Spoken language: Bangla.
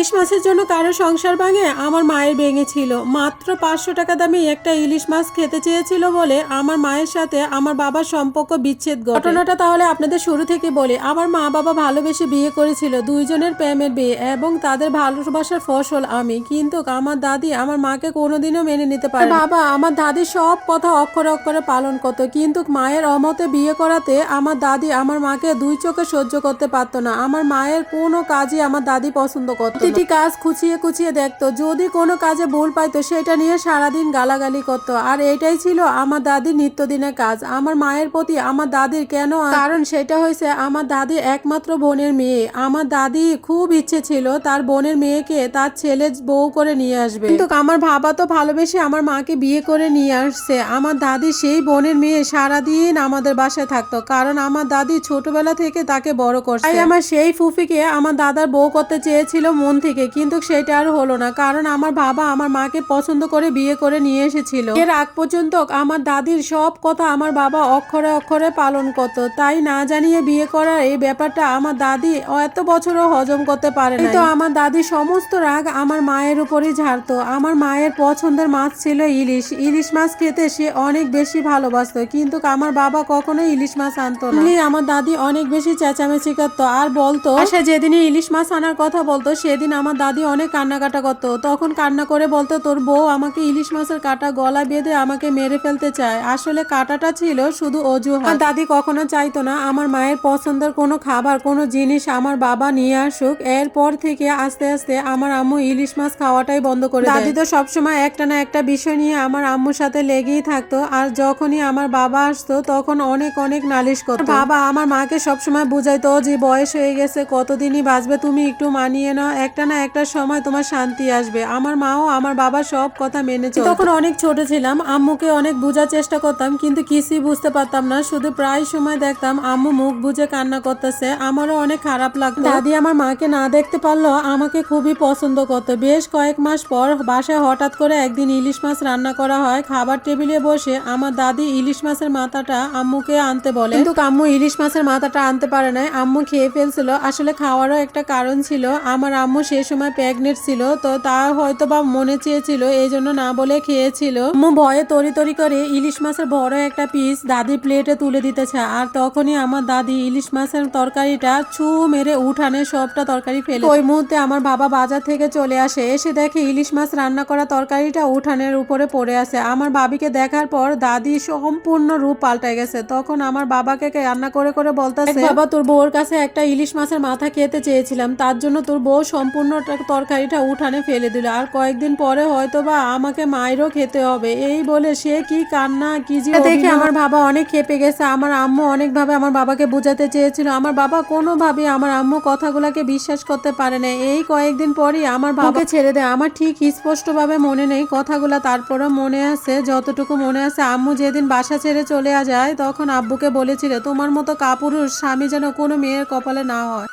ইলিশ মাছের জন্য কারও সংসার ভাঙে আমার মায়ের ভেঙেছিল মাত্র পাঁচশো টাকা দামে একটা ইলিশ মাছ খেতে চেয়েছিল বলে আমার মায়ের সাথে আমার বাবার সম্পর্ক বিচ্ছেদ ঘটনাটা তাহলে আপনাদের শুরু থেকে বলি। আমার মা বাবা ভালোবেসে বিয়ে করেছিল, দুইজনের প্রেমের বিয়ে এবং তাদের ভালোবাসার ফসল আমি। কিন্তু আমার দাদি আমার মাকে কোনোদিনও মেনে নিতে পারে বাবা, আমার দাদি সব কথা অক্ষরে অক্ষরে পালন করতো, কিন্তু মায়ের অমতে বিয়ে করাতে আমার দাদি আমার মাকে দুই চোখে সহ্য করতে পারতো না। আমার মায়ের কোনো কাজই আমার দাদি পছন্দ করতো। প্রতিটি কাজ খুঁচিয়ে খুঁচিয়ে দেখতো। যদি কোনো কাজে ভুল পাইতো, সেটা নিয়ে সারাদিন গালাগালি করতো। আর এটাই ছিল আমার দাদির নিত্যদিনের কাজ। আমার মায়ের প্রতি আমার দাদির কেন কারণ সেটা হয়েছে, আমার দাদি একমাত্র বোনের মেয়ে। আমার দাদি খুব ইচ্ছে ছিল তার বোনের মেয়েকে তার ছেলে বউ করে নিয়ে আসবে। কিন্তু আমার বাবা তো ভালোবেসে আমার মাকে বিয়ে করে নিয়ে আসছে। আমার দাদি সেই বোনের মেয়ে সারাদিন আমাদের বাসায় থাকতো। কারণ আমার দাদি ছোটবেলা থেকে তাকে বড় করছে। তাই আমার সেই ফুফিকে আমার দাদার বউ করতে চেয়েছিল মন থেকে, কিন্তু সেটা আর হলো না। কারণ আমার বাবা আমার মাকে পছন্দ করে বিয়ে করে নিয়ে এসেছিল। এর আগ পর্যন্ত আমার দাদির সব কথা আমার বাবা অক্ষরে অক্ষরে পালন করতো। তাই না জানিয়ে বিয়ে করার এই ব্যাপারটা আমার দাদি এত বছরও হজম করতে পারে না তো আমার দাদি সমস্ত রাগ আমার মায়ের উপরই ঝাড়তো। আমার মায়ের পছন্দের মাছ ছিল ইলিশ। ইলিশ মাছ খেতে সে অনেক বেশি ভালোবাসতো, কিন্তু আমার বাবা কখনো ইলিশ মাছ আনতো না। আমার দাদি অনেক বেশি চেঁচামেচি করতো। আর বলতো সে যেদিনই ইলিশ মাছ আনার কথা বলতো সেদিন আমার দাদি অনেক কান্নাকাটা করতো। তখন কান্না করে বলতো, তোর বউ আমাকে ইলিশ মাছের কাটা গলা বেঁধে আমাকে মেরে ফেলতে চায়। আসলে কাটাটা ছিল শুধু অজুহাত। আর দাদি কখনো চাইতো না আমার মায়ের পছন্দের কোনো খাবার, কোনো জিনিস আমার বাবা নিয়ে আসুক। এরপর থেকে আস্তে আস্তে আমার আম্মু ইলিশ মাছ খাওয়াটাই বন্ধ করে। দাদি তো সবসময় একটা না একটা বিষয় নিয়ে আমার আম্মুর সাথে লেগেই থাকতো। আর যখনই আমার বাবা আসতো, তখন অনেক অনেক নালিশ করতো। বাবা আমার মাকে সবসময় বুঝাইতো যে, বয়স হয়ে গেছে, কতদিনই বাঁচবে তুমি একটু মানিয়ে নাও। একটা না একটা সময় তোমার শান্তি আসবে। আমার মাও আমার বাবা সব কথা মেনে চলতো। তখন অনেক ছোট ছিলাম আম্মুকে অনেক বোঝার চেষ্টা করতাম কিন্তু কিছুই বুঝতে পারতাম না। শুধু প্রায় সময় দেখতাম আম্মু মুখ বুঝে কান্না করতেছে। আমারও অনেক খারাপ লাগতো। দাদি আমার মাকে না দেখতে পারলেও আমাকে খুবই পছন্দ করতো। বেশ কয়েক মাস পর বাসায় হঠাৎ করে একদিন ইলিশ মাছ রান্না করা হয়। খাবার টেবিলে বসে আমার দাদি ইলিশ মাছের মাথাটা আম্মুকে আনতে বলে। কিন্তু আম্মু ইলিশ মাছের মাথাটা আনতে পারে নাই। আম্মু খেয়ে ফেলছিল। আসলে খাওয়ারও একটা কারণ ছিল। আমার আম্মু সে সময় প্রেগনেন্ট ছিল, তো তা হয়তো বা মনে চেয়েছিল, এই জন্য না বলে খেয়েছিল। আম্মু ভয়ে তরি তরি করে ইলিশ মাছের বড় একটা পিস দাদি প্লেটে তুলে দিতেছে, আর তখনই আমার দাদি ইলিশ মাছের তরকারিটা ছু মেরে উঠানে সবটা তরকারি ফেলে। ওই মুহূর্তে আমার বাবা বাজার থেকে চলে আসে, এসে দেখে ইলিশ মাছ রান্না করা তরকারিটা উঠানের উপরে পড়ে আছে। আমার বাবিকে দেখার পর দাদি সম্পূর্ণ রূপ পাল্টে গেছে। তখন আমার বাবাকে রান্না করে করে বলতেছে বাবা, তোর বউর কাছে একটা ইলিশ মাছের মাথা খেতে চেয়েছিলাম, তার জন্য তোর বউ সম্পূর্ণ টা- তরকারিটা উঠানে ফেলে দিল। আর কয়েকদিন পরে হয়তো বা আমাকে মায়েরও খেতে হবে। এই বলে সে কি কান্না কি যে দেখে আমার বাবা অনেক খেপে গেছে। আমার আম্মু অনেকভাবে আমার বাবাকে বোঝাতে চেয়েছিল। আমার বাবা কোনোভাবে আমার আম্মু কথাগুলোকে বিশ্বাস করতে পারে না। এই কয়েকদিন পরই আমার বাবাকে ছেড়ে দেয় আমার ঠিক স্পষ্টভাবে মনে নেই কথাগুলো। তারপরও মনে আছে যতটুকু মনে আছে আম্মু যেদিন বাসা ছেড়ে চলে যায় তখন আব্বুকে বলেছিল তোমার মতো কাপুরুষ স্বামী যেন কোনো মেয়ের কপালে না হয়।